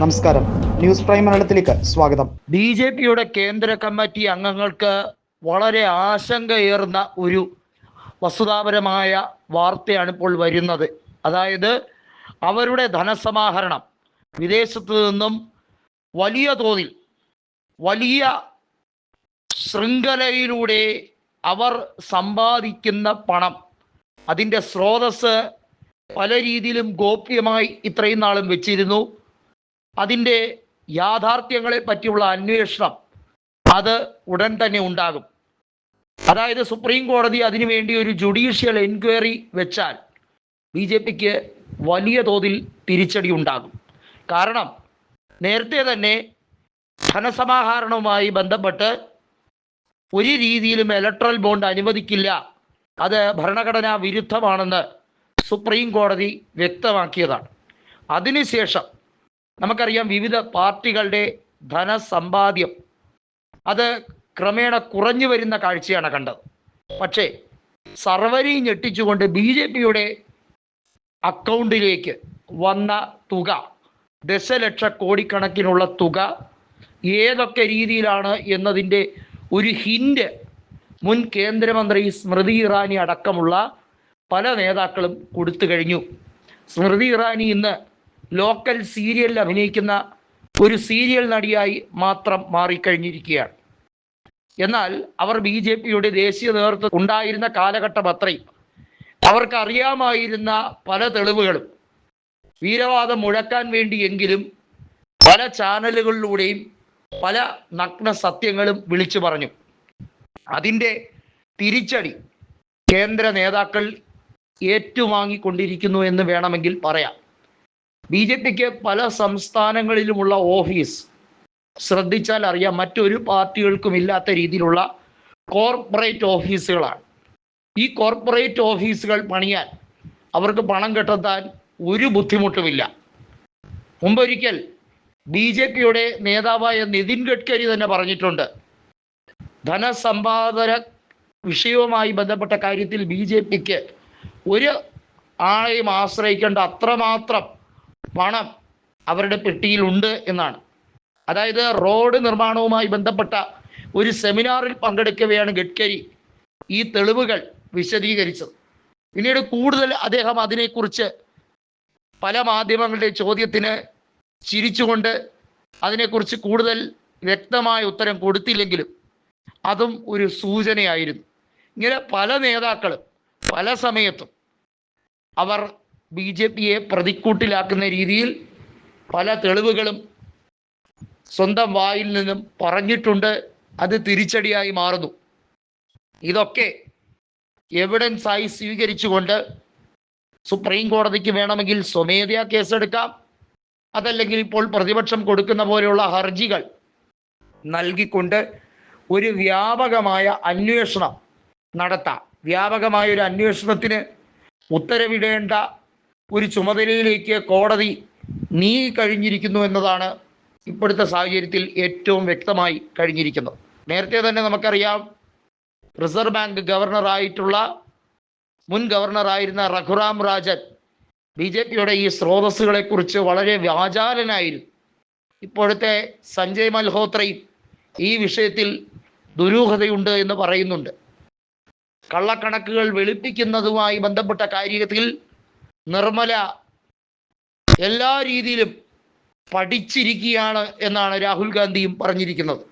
നമസ്കാരം. News prime മലയാളത്തിലേക്ക് സ്വാഗതം. ബി ജെ പിയുടെ കേന്ദ്ര കമ്മിറ്റി അംഗങ്ങൾക്ക് വളരെ ആശങ്കയേറുന്ന ഒരു വസ്തുതാപരമായ വാർത്തയാണ് ഇപ്പോൾ വരുന്നത്. അതായത് അവരുടെ ധനസമാഹരണം വിദേശത്ത് നിന്നും വലിയ തോതിൽ വലിയ ശൃംഖലയിലൂടെ അവർ സമ്പാദിക്കുന്ന പണം അതിന്റെ സ്രോതസ് പല രീതിയിലും ഗോപ്യമായി ഇത്രയും നാളും വെച്ചിരുന്നു. അതിന്റെ യാഥാർത്ഥ്യങ്ങളെ പറ്റിയുള്ള അന്വേഷണം അത് ഉടൻ തന്നെ ഉണ്ടാകും. അതായത് സുപ്രീം കോടതി അതിനുവേണ്ടി ഒരു ജുഡീഷ്യൽ എൻക്വയറി വെച്ചാൽ ബി ജെ പിക്ക് വലിയ തോതിൽ തിരിച്ചടി ഉണ്ടാകും. കാരണം നേരത്തെ തന്നെ ധനസമാഹരണവുമായി ബന്ധപ്പെട്ട് ഒരു രീതിയിലും ഇലക്ട്രൽ ബോണ്ട് അനുവദിക്കില്ല. അത് ഭരണഘടനാ വിരുദ്ധമാണെന്ന് സുപ്രീം കോടതി വ്യക്തമാക്കിയതാണ്. അതിനുശേഷം നമുക്കറിയാം വിവിധ പാർട്ടികളുടെ ധനസമ്പാദ്യം അത് ക്രമേണ കുറഞ്ഞു വരുന്ന കാഴ്ചയാണ് കണ്ടത്. പക്ഷേ സർവരി ഞെട്ടിച്ചുകൊണ്ട് ബി ജെ പിയുടെ അക്കൗണ്ടിലേക്ക് വന്ന തുക ദശലക്ഷ കോടിക്കണക്കിനുള്ള തുക ഏതൊക്കെ രീതിയിലാണ് എന്നതിന്റെ ഒരു ഹിൻഡ് മുൻ കേന്ദ്രമന്ത്രി സ്മൃതി ഇറാനി അടക്കമുള്ള പല നേതാക്കളും കൊടുത്തു കഴിഞ്ഞു. സ്മൃതി ഇറാനി ഇന്ന് ലോക്കൽ സീരിയലിൽ അഭിനയിക്കുന്ന ഒരു സീരിയൽ നടിയായി മാത്രം മാറിക്കഴിഞ്ഞിരിക്കുകയാണ്. എന്നാൽ അവർ ബി ജെ പിയുടെ ദേശീയ നേതൃത്വം ഉണ്ടായിരുന്ന കാലഘട്ടം അത്രയും. അവർക്ക് അറിയാമായിരുന്ന പല തെളിവുകളും വീരവാദം മുഴക്കാൻ വേണ്ടിയെങ്കിലും പല ചാനലുകളിലൂടെയും പല നഗ്ന സത്യങ്ങളും വിളിച്ചു പറഞ്ഞു. അതിന്റെ തിരിച്ചടി കേന്ദ്ര നേതാക്കൾ ഏറ്റുവാങ്ങിക്കൊണ്ടിരിക്കുന്നു എന്ന് വേണമെങ്കിൽ പറയാം. ബി ജെ പിക്ക് പല സംസ്ഥാനങ്ങളിലുമുള്ള ഓഫീസ് ശ്രദ്ധിച്ചാൽ അറിയാം മറ്റൊരു പാർട്ടികൾക്കും ഇല്ലാത്ത രീതിയിലുള്ള കോർപ്പറേറ്റ് ഓഫീസുകളാണ്. ഈ കോർപ്പറേറ്റ് ഓഫീസുകൾ പണിയാൻ അവർക്ക് പണം കെട്ടെത്താൻ ഒരു ബുദ്ധിമുട്ടുമില്ല. മുമ്പൊരിക്കൽ ബി ജെ പിയുടെ നേതാവായ നിതിൻ ഗഡ്കരി തന്നെ പറഞ്ഞിട്ടുണ്ട് ധനസമ്പാദന വിഷയവുമായി ബന്ധപ്പെട്ട കാര്യത്തിൽ ബി ജെ പിക്ക് ഒരു ആളെയും ആശ്രയിക്കേണ്ട അത്രമാത്രം പണം അവരുടെ പെട്ടിയിലുണ്ട് എന്നാണ്. അതായത് റോഡ് നിർമ്മാണവുമായി ബന്ധപ്പെട്ട ഒരു സെമിനാറിൽ പങ്കെടുക്കവെയാണ് ഗഡ്കരി ഈ തെളിവുകൾ വിശദീകരിച്ചത്. പിന്നീട് കൂടുതൽ അദ്ദേഹം അതിനെക്കുറിച്ച് പല മാധ്യമങ്ങളുടെ ചോദ്യത്തിന് ചിരിച്ചുകൊണ്ട് അതിനെക്കുറിച്ച് കൂടുതൽ വ്യക്തമായ ഉത്തരം കൊടുത്തില്ലെങ്കിലും അതും ഒരു സൂചനയായിരുന്നു. ഇങ്ങനെ പല നേതാക്കളും പല സമയത്തും അവർ ബി ജെ പിയെ പ്രതിക്കൂട്ടിലാക്കുന്ന രീതിയിൽ പല തെളിവുകളും സ്വന്തം വായിൽ നിന്നും പറഞ്ഞിട്ടുണ്ട്. അത് തിരിച്ചടിയായി മാറുന്നു. ഇതൊക്കെ എവിഡൻസ് ആയി സ്വീകരിച്ചുകൊണ്ട് സുപ്രീം കോടതിക്ക് വേണമെങ്കിൽ സ്വമേധയാ കേസെടുക്കാം. അതല്ലെങ്കിൽ ഇപ്പോൾ പ്രതിപക്ഷം കൊടുക്കുന്ന പോലെയുള്ള ഹർജികൾ നൽകിക്കൊണ്ട് ഒരു വ്യാപകമായ അന്വേഷണം നടത്താം. വ്യാപകമായ ഒരു അന്വേഷണത്തിന് ഉത്തരവിടേണ്ട ഒരു ചുമതലയിലേക്ക് കോടതി നീങ്ങി കഴിഞ്ഞിരിക്കുന്നു എന്നതാണ് ഇപ്പോഴത്തെ സാഹചര്യത്തിൽ ഏറ്റവും വ്യക്തമായി കഴിഞ്ഞിരിക്കുന്നത്. നേരത്തെ തന്നെ നമുക്കറിയാം റിസർവ് ബാങ്ക് ഗവർണറായിട്ടുള്ള മുൻ ഗവർണറായിരുന്ന രഘുറാം രാജൻ ബി ജെ പിയുടെ ഈ സ്രോതസ്സുകളെക്കുറിച്ച് വളരെ വ്യാജാലനായിരുന്നു. ഇപ്പോഴത്തെ സഞ്ജയ് മൽഹോത്രയും ഈ വിഷയത്തിൽ ദുരൂഹതയുണ്ട് എന്ന് പറയുന്നുണ്ട്. കള്ളക്കണക്കുകൾ വെളുപ്പിക്കുന്നതുമായി ബന്ധപ്പെട്ട കാര്യത്തിൽ നിർമ്മല എല്ലാ രീതിയിലും പഠിച്ചിരിക്കുകയാണ് എന്നാണ് രാഹുൽ ഗാന്ധിയും പറഞ്ഞിരിക്കുന്നത്.